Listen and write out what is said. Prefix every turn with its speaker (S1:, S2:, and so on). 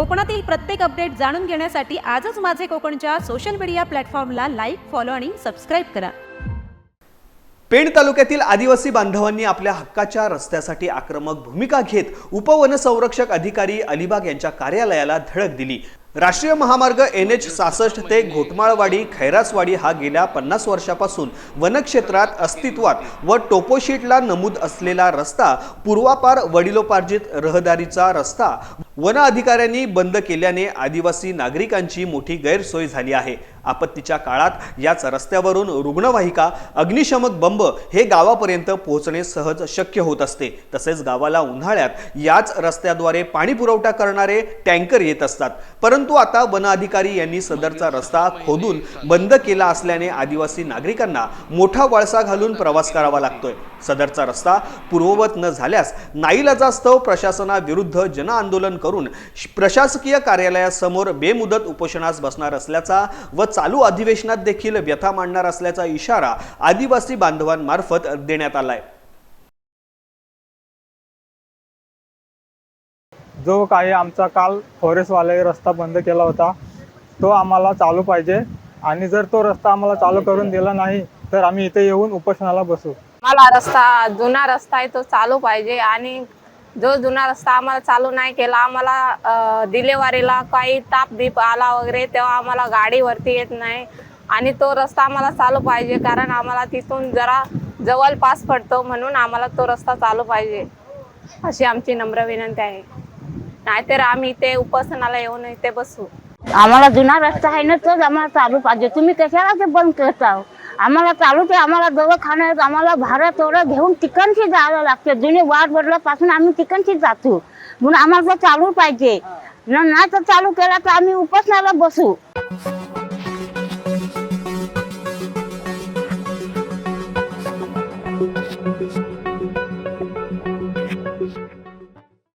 S1: कोकणातील प्रत्येक अपडेट जाणून घेण्यासाठी आजच माझे कोकणच्या सोशल मीडिया प्लॅटफॉर्मला लाईक फॉलो आणि सबस्क्राईब करा.
S2: पेण तालुक्यातील आदिवासी बांधवांनी आपल्या हक्काच्या रस्त्यासाठी आक्रमक भूमिका घेत उपवनसंरक्षक अधिकारी अलिबाग यांच्या कार्यालयाला धडक दिली. राष्ट्रीय महामार्ग एन एच सासष्ट ते घोटमाळवाडी खैरासवाडी हा गेल्या पन्नास वर्षापासून वनक्षेत्रात अस्तित्वात व टोपोशीटला नमूद असलेला रस्ता पूर्वापार वडिलोपार्जित रहदारीचा रस्ता वन अधिकाऱ्यांनी बंद केल्याने आदिवासी नागरिकांची मोठी गैरसोय झाली आहे. आपत्तीच्या काळात याच रस्त्यावरून रुग्णवाहिका अग्निशमक बंब हे गावापर्यंत पोहोचणे सहज शक्य होत असते. तसेच गावाला उन्हाळ्यात याच रस्त्याद्वारे पाणी पुरवठा करणारे टँकर येत असतात. परंतु परंतु आता वन अधिकारी यांनी सदरचा रस्ता खोदून बंद केला असल्याने आदिवासी नागरिकांना मोठा वळसा घालून प्रवास करावा लागतोय. सदरचा रस्ता पूर्ववत न झाल्यास नाईलाजास्तव प्रशासनाविरुद्ध जनआंदोलन करून प्रशासकीय कार्यालयासमोर बेमुदत उपोषणास बसणार असल्याचा व चालू अधिवेशनात देखील व्यथा मांडणार असल्याचा इशारा आदिवासी बांधवांमार्फत देण्यात आलाय.
S3: जो काही आमचा काल फॉरेस्टवाले रस्ता बंद केला होता तो आम्हाला चालू पाहिजे. आणि जर तो रस्ता आम्हाला चालू करून दिला नाही तर आम्ही इथे येऊन उपोषणाला बसू.
S4: मला रस्ता जुना रस्ता आहे तो चालू पाहिजे. आणि जो जुना रस्ता आम्हाला चालू नाही केला आम्हाला डिलेवरीला काही ताप बीप आला वगैरे तेव्हा आम्हाला गाडीवरती येत नाही. आणि तो रस्ता आम्हाला चालू पाहिजे कारण आम्हाला तिथून जरा जवळपास पडतो म्हणून आम्हाला तो रस्ता चालू पाहिजे. अशी आमची नम्र विनंती आहे. नाहीतर आम्ही इथे उपासनाला येऊन इथे बसू.
S5: आम्हाला जुना रस्ता आहे ना तोच आम्हाला चालू पाहिजे. तुम्ही कशाला ते बंद करता आम्हाला चालू ते आम्हाला दवाखान्यात आम्हाला भाडं तेवढं घेऊन तिकडची जावं लागते. जुने वाट बदलापासून आम्ही तिकडची जातो. म्हणून आम्हाला तर चालू पाहिजे. न नाही तर चालू केला तर आम्ही उपासनाला बसू.